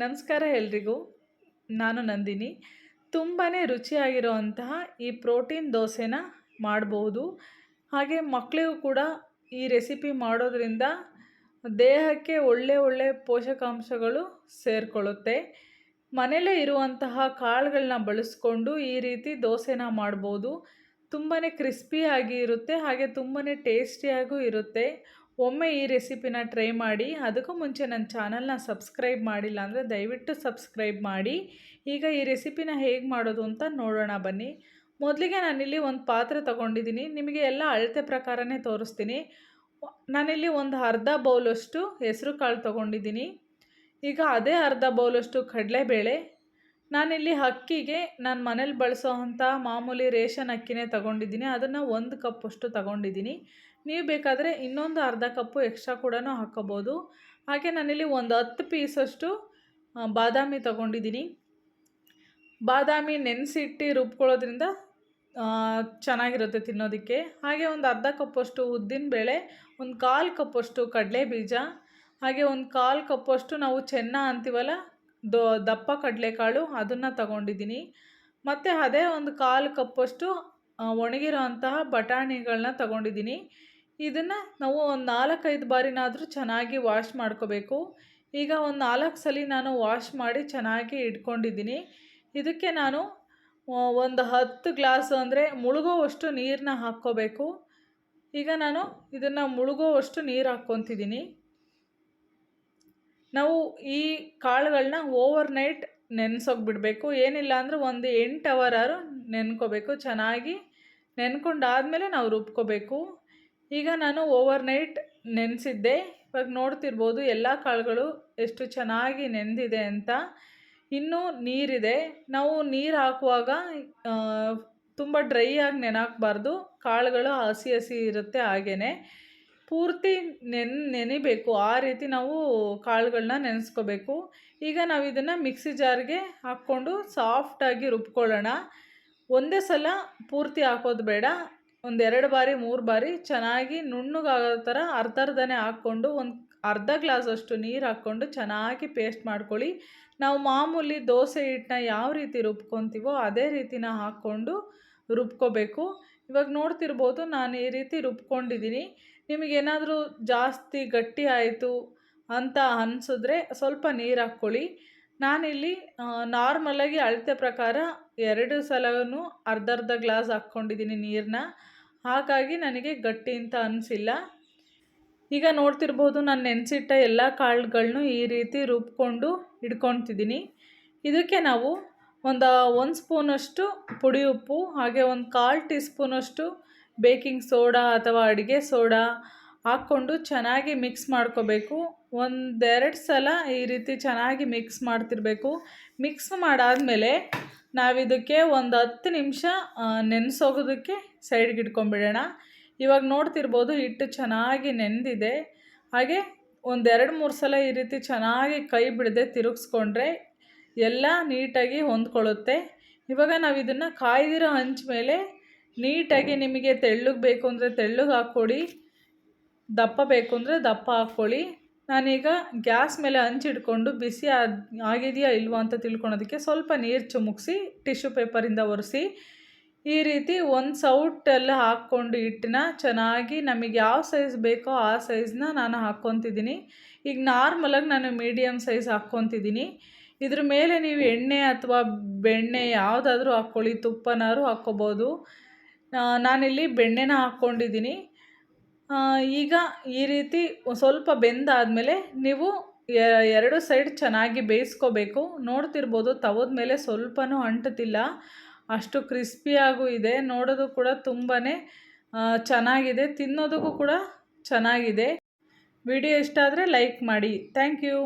ನಮಸ್ಕಾರ ಎಲ್ರಿಗೂ. ನಾನು ನಂದಿನಿ. ತುಂಬಾ ರುಚಿಯಾಗಿರುವಂತಹ ಈ ಪ್ರೋಟೀನ್ ದೋಸೆನ ಮಾಡ್ಬೋದು. ಹಾಗೆ ಮಕ್ಕಳಿಗೂ ಕೂಡ ಈ ರೆಸಿಪಿ ಮಾಡೋದ್ರಿಂದ ದೇಹಕ್ಕೆ ಒಳ್ಳೆ ಒಳ್ಳೆ ಪೋಷಕಾಂಶಗಳು ಸೇರಿಕೊಳ್ಳುತ್ತೆ. ಮನೇಲೇ ಇರುವಂತಹ ಕಾಳುಗಳನ್ನ ಬಳಸ್ಕೊಂಡು ಈ ರೀತಿ ದೋಸೆನ ಮಾಡ್ಬೋದು. ತುಂಬಾ ಕ್ರಿಸ್ಪಿಯಾಗಿ ಇರುತ್ತೆ, ಹಾಗೆ ತುಂಬಾ ಟೇಸ್ಟಿಯಾಗೂ ಇರುತ್ತೆ. ಒಮ್ಮೆ ಈ ರೆಸಿಪಿನ ಟ್ರೈ ಮಾಡಿ, ಅದಕ್ಕೂ ಮುಂಚೆ ನನ್ನ ಚಾನಲ್ನ ಸಬ್ಸ್ಕ್ರೈಬ್ ಮಾಡಿಲ್ಲ ಅಂದರೆ ದಯವಿಟ್ಟು ಸಬ್ಸ್ಕ್ರೈಬ್ ಮಾಡಿ. ಈಗ ಈ ರೆಸಿಪಿನ ಹೇಗೆ ಮಾಡೋದು ಅಂತ ನೋಡೋಣ ಬನ್ನಿ. ಮೊದಲಿಗೆ ನಾನಿಲ್ಲಿ ಒಂದು ಪಾತ್ರೆ ತೊಗೊಂಡಿದ್ದೀನಿ. ನಿಮಗೆ ಎಲ್ಲ ಅಳತೆ ಪ್ರಕಾರನೇ ತೋರಿಸ್ತೀನಿ. ನಾನಿಲ್ಲಿ ಒಂದು ಅರ್ಧ ಬೌಲಷ್ಟು ಹೆಸರು ಕಾಳು ತೊಗೊಂಡಿದ್ದೀನಿ. ಈಗ ಅದೇ ಅರ್ಧ ಬೌಲಷ್ಟು ಕಡಲೆಬೇಳೆ ನಾನಿಲ್ಲಿ ಅಕ್ಕಿಗೆ ನಾನು ಮನೇಲಿ ಬಳಸೋ ಅಂಥ ಮಾಮೂಲಿ ರೇಷನ್ ಅಕ್ಕಿನೇ ತಗೊಂಡಿದ್ದೀನಿ. ಅದನ್ನು ಒಂದು ಕಪ್ಪಷ್ಟು ತಗೊಂಡಿದ್ದೀನಿ. ನೀವು ಬೇಕಾದರೆ ಇನ್ನೊಂದು ಅರ್ಧ ಕಪ್ಪು ಎಕ್ಸ್ಟ್ರಾ ಕೂಡ ಹಾಕ್ಕೋಬೋದು ಹಾಗೆ ನಾನಿಲ್ಲಿ ಒಂದು ಹತ್ತು ಪೀಸಷ್ಟು ಬಾದಾಮಿ ತಗೊಂಡಿದ್ದೀನಿ. ಬಾದಾಮಿ ನೆನೆಸಿಟ್ಟು ರುಬ್ಕೊಳ್ಳೋದ್ರಿಂದ ಚೆನ್ನಾಗಿರುತ್ತೆ ತಿನ್ನೋದಕ್ಕೆ. ಹಾಗೆ ಒಂದು ಅರ್ಧ ಕಪ್ಪಷ್ಟು ಉದ್ದಿನಬೇಳೆ ಒಂದು ಕಾಲು ಕಪ್ಪಷ್ಟು ಕಡಲೆ ಬೀಜ ಹಾಗೆ ಒಂದು ಕಾಲು ಕಪ್ಪಷ್ಟು ನಾವು ಚೆನ್ನ ಅಂತೀವಲ್ಲ ದೊ, ದಪ್ಪ ಕಡಲೆಕಾಳು ಅದನ್ನು ತಗೊಂಡಿದ್ದೀನಿ. ಮತ್ತು ಅದೇ ಒಂದು ಕಾಲು ಕಪ್ಪಷ್ಟು ಒಣಗಿರೋ ಅಂತಹ ಬಟಾಣಿಗಳನ್ನ ತಗೊಂಡಿದ್ದೀನಿ. ಇದನ್ನು ನಾವು ಒಂದು ನಾಲ್ಕೈದು ಬಾರಿನಾದರೂ ಚೆನ್ನಾಗಿ ವಾಶ್ ಮಾಡ್ಕೋಬೇಕು. ಈಗ ಒಂದು ನಾಲ್ಕು ಸಲ ನಾನು ವಾಶ್ ಮಾಡಿ ಚೆನ್ನಾಗಿ ಇಟ್ಕೊಂಡಿದ್ದೀನಿ. ಇದಕ್ಕೆ ನಾನು ಒಂದು ಹತ್ತು ಗ್ಲಾಸ್ ಅಂದರೆ ಮುಳುಗೋವಷ್ಟು ನೀರನ್ನ ಹಾಕ್ಕೋಬೇಕು. ಈಗ ನಾನು ಇದನ್ನು ಮುಳುಗೋವಷ್ಟು ನೀರು ಹಾಕ್ಕೊತಿದ್ದೀನಿ. ನಾವು ಈ ಕಾಳುಗಳನ್ನ ಓವರ್ ನೈಟ್ ನೆನೆಸೋಗಿ ಬಿಡಬೇಕು. ಏನಿಲ್ಲ ಅಂದ್ರೆ ಒಂದು ಎಂಟು ಅವರ್ ನೆನ್ಕೋಬೇಕು. ಚೆನ್ನಾಗಿ ನೆನ್ಕೊಂಡಾದಮೇಲೆ ನಾವು ರುಬ್ಕೋಬೇಕು. ಈಗ ನಾನು ಓವರ್ ನೈಟ್ ನೆನೆಸಿದ್ದೆ. ಇವಾಗ ನೋಡ್ತಿರ್ಬೋದು ಎಲ್ಲ ಕಾಳುಗಳು ಎಷ್ಟು ಚೆನ್ನಾಗಿ ನೆಂದಿದೆ ಅಂತ. ಇನ್ನೂ ನೀರಿದೆ. ನಾವು ನೀರು ಹಾಕುವಾಗ ತುಂಬ ಡ್ರೈ ಆಗಿ ನೆನಾಕಬಾರ್ದು. ಕಾಳುಗಳು ಹಸಿ ಹಸಿ ಇರುತ್ತೆ ಹಾಗೇ ಪೂರ್ತಿ ನೆನ್, ನೆನಿಬೇಕು. ಆ ರೀತಿ ನಾವು ಕಾಳುಗಳನ್ನ ನೆನೆಸ್ಕೋಬೇಕು. ಈಗ ನಾವು ಇದನ್ನು ಮಿಕ್ಸಿ ಜಾರ್ಗೆ ಹಾಕ್ಕೊಂಡು ಸಾಫ್ಟಾಗಿ ರುಬ್ಕೊಳ್ಳೋಣ. ಒಂದೇ ಸಲ ಪೂರ್ತಿ ಹಾಕೋದು ಬೇಡ. ಒಂದೆರಡು ಬಾರಿ, ಮೂರು ಬಾರಿ ಚೆನ್ನಾಗಿ ನುಣ್ಣಗಾಗೋ ಥರ ಅರ್ಧ ಅರ್ಧನೇ ಹಾಕ್ಕೊಂಡು ಒಂದು ಅರ್ಧ ಗ್ಲಾಸಷ್ಟು ನೀರು ಹಾಕ್ಕೊಂಡು ಚೆನ್ನಾಗಿ ಪೇಸ್ಟ್ ಮಾಡ್ಕೊಳ್ಳಿ. ನಾವು ಮಾಮೂಲಿ ದೋಸೆ ಹಿಟ್ಟನ್ನ ಯಾವ ರೀತಿ ರುಬ್ಕೊತೀವೋ ಅದೇ ರೀತಿನ ಹಾಕ್ಕೊಂಡು ರುಬ್ಕೋಬೇಕು. ಇವಾಗ ನೋಡ್ತಿರ್ಬೋದು ನಾನು ಈ ರೀತಿ ರುಬ್ಕೊಂಡಿದ್ದೀನಿ ನಿಮಗೇನಾದರೂ ಜಾಸ್ತಿ ಗಟ್ಟಿ ಆಯಿತು ಅಂತ ಅನಿಸಿದ್ರೆ ಸ್ವಲ್ಪ ನೀರು ಹಾಕ್ಕೊಳ್ಳಿ. ನಾನಿಲ್ಲಿ ನಾರ್ಮಲಾಗಿ ಅಳತೆ ಪ್ರಕಾರ ಎರಡು ಸಲವೂ ಅರ್ಧ ಅರ್ಧ ಗ್ಲಾಸ್ ಹಾಕ್ಕೊಂಡಿದ್ದೀನಿ ನೀರನ್ನ ಹಾಗಾಗಿ ನನಗೆ ಗಟ್ಟಿ ಅಂತ ಅನಿಸಿಲ್ಲ. ಈಗ ನೋಡ್ತಿರ್ಬೋದು ನಾನು ನೆನೆಸಿಟ್ಟ ಎಲ್ಲ ಕಾಳುಗಳನ್ನೂ ಈ ರೀತಿ ರುಬ್ಕೊಂಡು ಇಡ್ಕೊತಿದ್ದೀನಿ. ಇದಕ್ಕೆ ನಾವು ಒಂದು ಒಂದು ಸ್ಪೂನಷ್ಟು ಪುಡಿ ಉಪ್ಪು, ಹಾಗೆ ಒಂದು ಕಾಲು ಟೀ ಸ್ಪೂನಷ್ಟು ಬೇಕಿಂಗ್ ಸೋಡಾ ಅಥವಾ ಅಡುಗೆ ಸೋಡಾ ಹಾಕ್ಕೊಂಡು ಚೆನ್ನಾಗಿ ಮಿಕ್ಸ್ ಮಾಡ್ಕೋಬೇಕು. ಒಂದೆರಡು ಸಲ ಈ ರೀತಿ ಚೆನ್ನಾಗಿ ಮಿಕ್ಸ್ ಮಾಡ್ತಿರಬೇಕು. ಮಿಕ್ಸ್ ಮಾಡಾದಮೇಲೆ ನಾವಿದಕ್ಕೆ ಒಂದು ಹತ್ತು ನಿಮಿಷ ನೆನೆಸೋಗೋದಕ್ಕೆ ಸೈಡ್ಗೆ ಇಟ್ಕೊಂಬಿಡೋಣ ಇವಾಗ ನೋಡ್ತಿರ್ಬೋದು ಹಿಟ್ಟು ಚೆನ್ನಾಗಿ ನೆನೆದಿದೆ ಹಾಗೆ ಒಂದೆರಡು ಮೂರು ಸಲ ಈ ರೀತಿ ಚೆನ್ನಾಗಿ ಕೈ ಬಿಡದೆ ತಿರುಗಿಸ್ಕೊಂಡ್ರೆ ಎಲ್ಲ ನೀಟಾಗಿ ಹೊಂದ್ಕೊಳ್ಳುತ್ತೆ. ಇವಾಗ ನಾವು ಇದನ್ನು ಕಾಯ್ದಿರೋ ಹಂಚ ಮೇಲೆ ನೀಟಾಗಿ ನಿಮಗೆ ತೆಳ್ಳಗೆ ಬೇಕು ಅಂದರೆ ತೆಳ್ಳಗೆ ಹಾಕ್ಕೊಡಿ, ದಪ್ಪ ಬೇಕು ಅಂದರೆ ದಪ್ಪ ಹಾಕ್ಕೊಳ್ಳಿ ನಾನೀಗ ಗ್ಯಾಸ್ ಮೇಲೆ ಹಂಚಿಡ್ಕೊಂಡು ಬಿಸಿ ಆಗಿದೆಯಾ ಇಲ್ವಾ ಅಂತ ತಿಳ್ಕೊಳೋದಕ್ಕೆ ಸ್ವಲ್ಪ ನೀರು ಚುಮುಕ್ಸಿ, ಟಿಶ್ಯೂ ಪೇಪರಿಂದ ಒರೆಸಿ. ಈ ರೀತಿ ಒಂದು ಸೌಟೆಲ್ಲ ಹಾಕ್ಕೊಂಡು ಇಟ್ಟಿನ ಚೆನ್ನಾಗಿ ನಮಗೆ ಯಾವ ಸೈಜ್ ಬೇಕೋ ಆ ಸೈಜ್ನ ನಾನು ಹಾಕ್ಕೊತಿದ್ದೀನಿ ಈಗ ನಾರ್ಮಲಾಗಿ ನಾನು ಮೀಡಿಯಮ್ ಸೈಜ್ ಹಾಕ್ಕೊತಿದ್ದೀನಿ ಇದ್ರ ಮೇಲೆ ನೀವು ಎಣ್ಣೆ ಅಥವಾ ಬೆಣ್ಣೆ ಯಾವುದಾದ್ರೂ ಹಾಕ್ಕೊಳ್ಳಿ ತುಪ್ಪನಾದ್ರೂ ಹಾಕ್ಕೋಬೋದು. ನಾನಿಲ್ಲಿ ಬೆಣ್ಣೆನ ಹಾಕ್ಕೊಂಡಿದ್ದೀನಿ. ಈಗ ಈ ರೀತಿ ಸ್ವಲ್ಪ ಬೆಂದಾದಮೇಲೆ ನೀವು ಎರಡು ಸೈಡ್ ಚೆನ್ನಾಗಿ ಬೇಯಿಸ್ಕೋಬೇಕು. ನೋಡ್ತಿರ್ಬೋದು ತವದ ಮೇಲೆ ಸ್ವಲ್ಪನೂ ಅಂಟುತ್ತಿಲ್ಲ. ಅಷ್ಟು ಕ್ರಿಸ್ಪಿಯಾಗೂ ಇದೆ. ನೋಡೋದು ಕೂಡ ತುಂಬಾ ಚೆನ್ನಾಗಿದೆ. ತಿನ್ನೋದಕ್ಕೂ ಕೂಡ ಚೆನ್ನಾಗಿದೆ. ವಿಡಿಯೋ ಇಷ್ಟ ಆದರೆ ಲೈಕ್ ಮಾಡಿ. Thank you.